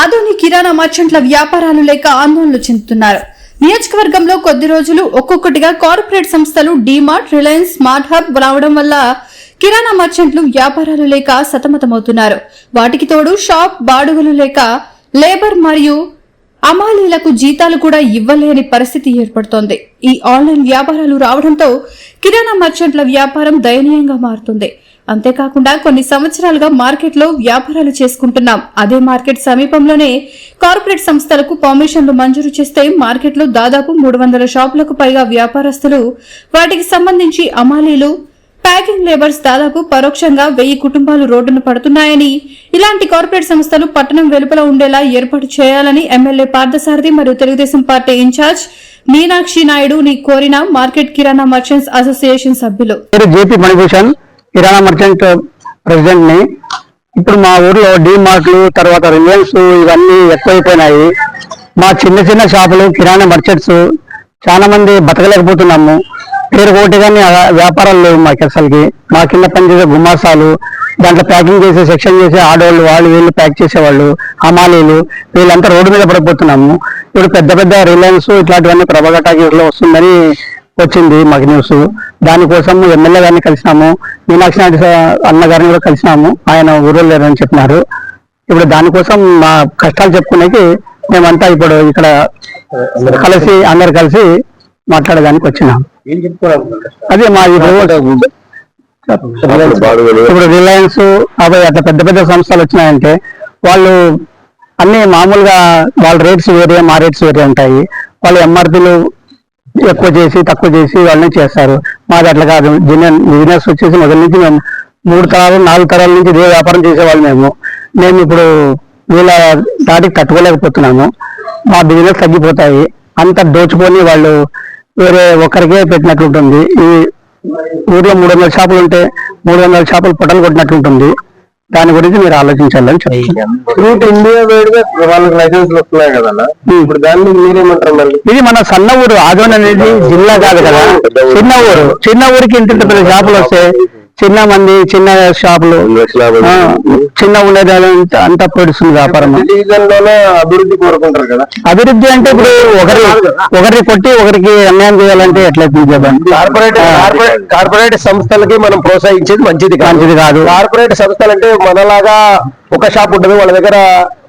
ఆధునిక కిరాణా మర్చెంట్ల వ్యాపారాలు లేక ఆందోళనలు చెందుతున్నారు. నియోజకవర్గంలో కొద్ది రోజులు ఒక్కొక్కటిగా కార్పొరేట్ సంస్థలు డీమార్ట్ రిలయన్స్ స్మార్ట్ హబ్ రావడం వల్ల కిరాణా మర్చెంట్లు వ్యాపారాలు లేక సతమతమవుతున్నారు. వాటికి తోడు షాప్ బాడుగలు లేక లేబర్ మరియు అమాలీలకు జీతాలు కూడా ఇవ్వలేని పరిస్థితి ఏర్పడుతోంది. ఈ ఆన్లైన్ వ్యాపారాలు రావడంతో కిరాణా మర్చెంట్ల వ్యాపారం దయనీయంగా మారుతుంది. అంతేకాకుండా కొన్ని సంవత్సరాలుగా మార్కెట్లో వ్యాపారాలు చేసుకుంటున్నాం. అదే మార్కెట్ సమీపంలోనే కార్పొరేట్ సంస్థలకు పర్మిషన్లు మంజూరు చేస్తే మార్కెట్లో దాదాపు మూడు వందల షాపులకు పైగా వ్యాపారస్తులు వాటికి సంబంధించి అమాలీలు ప్యాకింగ్ లేబర్స్ దాదాపు పరోక్షంగా వెయ్యి కుటుంబాలు రోడ్డున పడుతున్నాయని ఇలాంటి కార్పొరేట్ సంస్థలు పట్టణం వెలుపల ఉండేలా ఏర్పాటు చేయాలని ఎమ్మెల్యే పార్థసారథి మరియు తెలుగుదేశం పార్టీ ఇన్ఛార్జ్ మీనాక్షి నాయుడు ని కోరిన మార్కెట్ కిరాణా మర్చెంట్స్ అసోసియేషన్ సభ్యులు. జేపీ మణిభూషణ్. కిరాణా మర్చెంట్ ప్రెసిడెంట్ని. ఇప్పుడు మా ఊర్లో డీ మార్ట్లు తర్వాత రిలయన్స్ ఇవన్నీ ఎక్కువైపోయినాయి. మా చిన్న చిన్న షాపులు కిరాణా మర్చెంట్స్ చాలా మంది బతకలేకపోతున్నాము. పేరు ఒకటి కానీ వ్యాపారాలు లేవు మాకు అసలుకి. మా కింద పనిచేసే గుమాసాలు దాంట్లో ప్యాకింగ్ చేసే సెక్షన్ చేసే ఆడవాళ్ళు వాళ్ళు వీళ్ళు ప్యాక్ చేసేవాళ్ళు హమాలీలు వీళ్ళంతా రోడ్డు మీద పడిపోతున్నాము. ఇప్పుడు పెద్ద పెద్ద రిలయన్స్ ఇట్లాంటివన్నీ ప్రభాకర్ టాకీస్లో వస్తుందని వచ్చింది మాకు న్యూస్ దానికోసం ఎమ్మెల్యే గారిని కలిసినాము. మీనాక్షి నాయుడు అన్న గారిని కూడా కలిసినాము. ఆయన ఊళ్ళో లేరని చెప్పినారు. ఇప్పుడు దానికోసం మా కష్టాలు చెప్పుకునేకి మేమంతా ఇప్పుడు ఇక్కడ కలిసి అందరు కలిసి మాట్లాడడానికి వచ్చినాం. అదే మా ఇప్పుడు ఇప్పుడు రిలయన్స్ అవి అట్లా పెద్ద పెద్ద సంస్థలు వచ్చినాయంటే వాళ్ళు అన్ని మామూలుగా వాళ్ళ రేట్స్ వేరే మా రేట్స్ వేరే ఉంటాయి. వాళ్ళు ఎంఆర్పీలు ఎక్కువ చేసి తక్కువ చేసి వాళ్ళని చేస్తారు. మాది అట్లా కాదు. బిజినెస్ వచ్చేసి మొదటి నుంచి మేము మూడు తరాలు నాలుగు తరాల నుంచి ఇదే వ్యాపారం చేసేవాళ్ళు మేము. మేము ఇప్పుడు వీళ్ళ దాటికి తట్టుకోలేకపోతున్నాము. మా బిజినెస్ తగ్గిపోతాయి. అంత దోచుకొని వాళ్ళు వేరే ఒక్కరికే పెట్టినట్లుంటుంది ఈ ఊర్లో మూడు వందల షాపులు ఉంటే మూడు వందల షాపులు పొట్టలు కొట్టినట్లుంటుంది దాని గురించి మీరు ఆలోచించాలని ఫ్రూట్ ఇండియా వైడ్గా వాళ్ళకి లైసెన్స్ వస్తున్నాయి కదా ఇప్పుడు దాన్ని మీరేమంటారు మరి? ఇది మన సన్న ఊరు ఆదోన్ అనేది జిల్లా కాదు కదా. చిన్న ఊరు చిన్న ఊరికి ఇంత ఇంత పెద్ద షాపులు వస్తాయి చిన్న మంది చిన్న షాపులు. చిన్న ఉండేది అంతా- పొడుస్తుంది వ్యాపారం అభివృద్ధి కోరుకుంటారు కదా? అభివృద్ధి అంటే ఇప్పుడు ఒకరి ఒకరిని కొట్టి ఒకరికి అన్యాయం చేయాలంటే ఎట్లయితుంది చెప్పండి? కార్పొరేట్ కార్పొరేట్ సంస్థలకి మనం ప్రోత్సహించేది మంచిది మంచిది కాదు. కార్పొరేట్ సంస్థలు అంటే మనలాగా ఒక షాప్ ఉంటుంది వాళ్ళ దగ్గర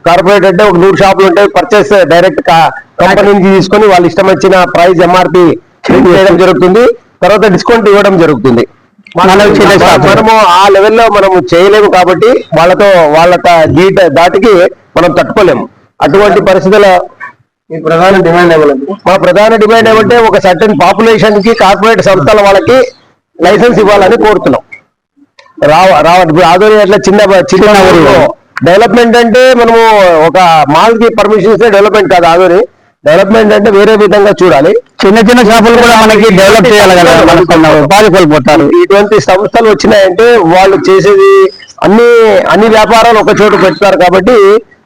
కార్పొరేట్ అంటే ఒక నూరు షాపులు ఉంటాయి పర్చేస్ డైరెక్ట్ కంపెనీ నుంచి తీసుకొని వాళ్ళు ఇష్టం వచ్చిన ప్రైస్ ఎంఆర్పి చేయడం జరుగుతుంది తర్వాత డిస్కౌంట్ ఇవ్వడం జరుగుతుంది. మనము ఆ లెవెల్లో మనము చేయలేము కాబట్టి వాళ్ళతో వాళ్ళ గీట దాటికి మనం తట్టుకోలేము. అటువంటి పరిస్థితుల ప్రధాన డిమాండ్ ఏమంటే మా ప్రధాన డిమాండ్ ఏమంటే ఒక సర్టన్ పాపులేషన్కి కార్పొరేట్ సంస్థల వాళ్ళకి లైసెన్స్ ఇవ్వాలని కోరుతున్నాం. రావ రావ ఇప్పుడు అట్లా చిన్న చిన్న డెవలప్మెంట్ అంటే మనము ఒక మాల్కి పర్మిషన్ ఇస్తే డెవలప్మెంట్ కాదు ఆదోని డెవలప్మెంట్ అంటే వేరే విధంగా చూడాలి. చిన్న చిన్న షాపులు కూడా మనకి డెవలప్ చేయాలి కదా ఉపాధి కోల్పోతారు ఇటువంటి సంస్థలు వచ్చినాయంటే వాళ్ళు చేసేది అన్ని అన్ని వ్యాపారాలు ఒక చోట పెడతారు కాబట్టి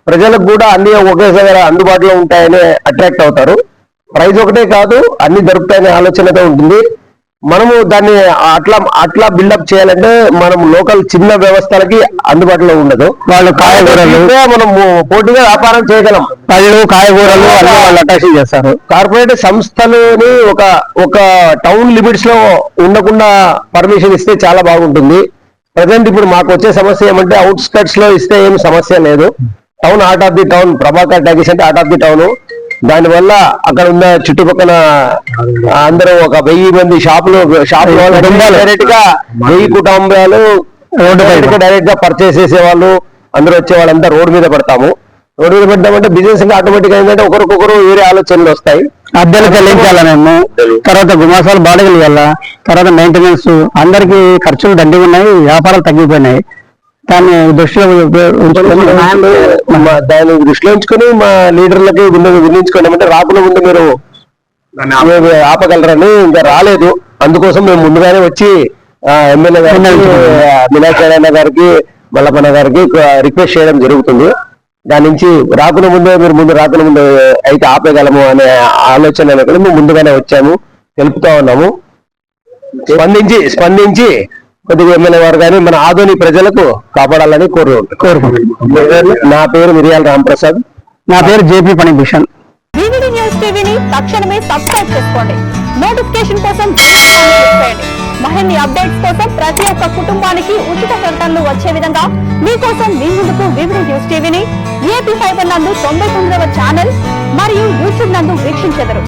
ప్రజలకు కూడా అన్ని ఒకే దగ్గర అందుబాటులో ఉంటాయని అట్రాక్ట్ అవుతారు. ప్రైస్ ఒకటే కాదు అన్ని దొరుకుతాయనే ఆలోచనతో ఉంటుంది. మనము దాన్ని అట్లా అట్లా బిల్డప్ చేయాలంటే మనం లోకల్ చిన్న వ్యవస్థలకి అందుబాటులో ఉండదు. వాళ్ళు కాయగూరలు ఇదే మనం పోటీగా వ్యాపారం చేయగలం. పళ్ళు కాయగూరలు అన్ని వాళ్ళు అటాచ్ చేస్తారు. కార్పొరేట్ సంస్థలని ఒక ఒక టౌన్ లిమిట్స్లో ఉండకుండా పర్మిషన్ ఇస్తే చాలా బాగుంటుంది. ప్రజెంట్ ఇప్పుడు మాకు వచ్చే సమస్య ఏమంటే అవుట్స్కట్స్లో ఇస్తే ఏం సమస్య లేదు. Town heart of the town Prabhakar talkies అంటే హార్ట్ ఆఫ్ ది టౌన్ దానివల్ల అక్కడ ఉన్న చుట్టుపక్కల అందరూ ఒక వెయ్యి మంది షాపులు షాపులు. డైరెక్ట్గా వెయ్యి కుటుంబాలు డైరెక్ట్గా పర్చేస్ చేసే వాళ్ళు అందరూ వచ్చే వాళ్ళంతా రోడ్డు మీద పడతాము. రోడ్డు మీద పెట్టామంటే బిజినెస్ ఇంకా ఆటోమేటిక్ ఏంటంటే ఒకరికొకరు వేరే ఆలోచనలు వస్తాయి. అద్దెలు చెల్లించాలా మేము? తర్వాత గుమాసాలు బాడుగలు ఇవ్వాలా? తర్వాత మెయింటెనెన్స్ అందరికి ఖర్చులు దండిగా ఉన్నాయి వ్యాపారాలు తగ్గిపోయినాయి. దాన్ని దృష్టిలో ఉంచుకొని దాన్ని దృష్టిలో ఉంచుకొని మా లీడర్లకి విన్న వినించుకోండి అంటే రాకుండా ముందు మీరు ఆపగలరని ఇంకా రాలేదు. అందుకోసం మేము ముందుగానే వచ్చి ఎమ్మెల్యే గారికి మీనాక్షి గారికి మల్లపన్న గారికి రిక్వెస్ట్ చేయడం జరుగుతుంది. దాని నుంచి రాకుండా ముందే మీరు ముందు రాకుండా ముందు అయితే ఆపేయగలము అనే ఆలోచన కూడా మేము ముందుగానే వచ్చాము. తెలుపుతా ఉన్నాము. స్పందించి స్పందించి కొద్దిగా ఎమ్మెల్యే గారు కానీ మన ఆధునిక ప్రజలకు కాపాడాలని కోరు నా పేరు మిరియాల రాంప్రసాద్. నా పేరు జేపీ న్యూస్ టీవీని తక్షణమే సబ్స్క్రైబ్ చేసుకోండి. నోటిఫికేషన్ కోసం మరిన్ని అప్డేట్స్ కోసం ప్రతి ఒక్క కుటుంబానికి ఉచిత ప్రకటనలు వచ్చే విధంగా మీకోసం మీ ముందుకు వివిడి న్యూస్ టీవీని ఏపీ ఫైబర్ నందు తొంభై తొమ్మిదవ ఛానల్ మరియు యూట్యూబ్ నందు వీక్షించెదరు.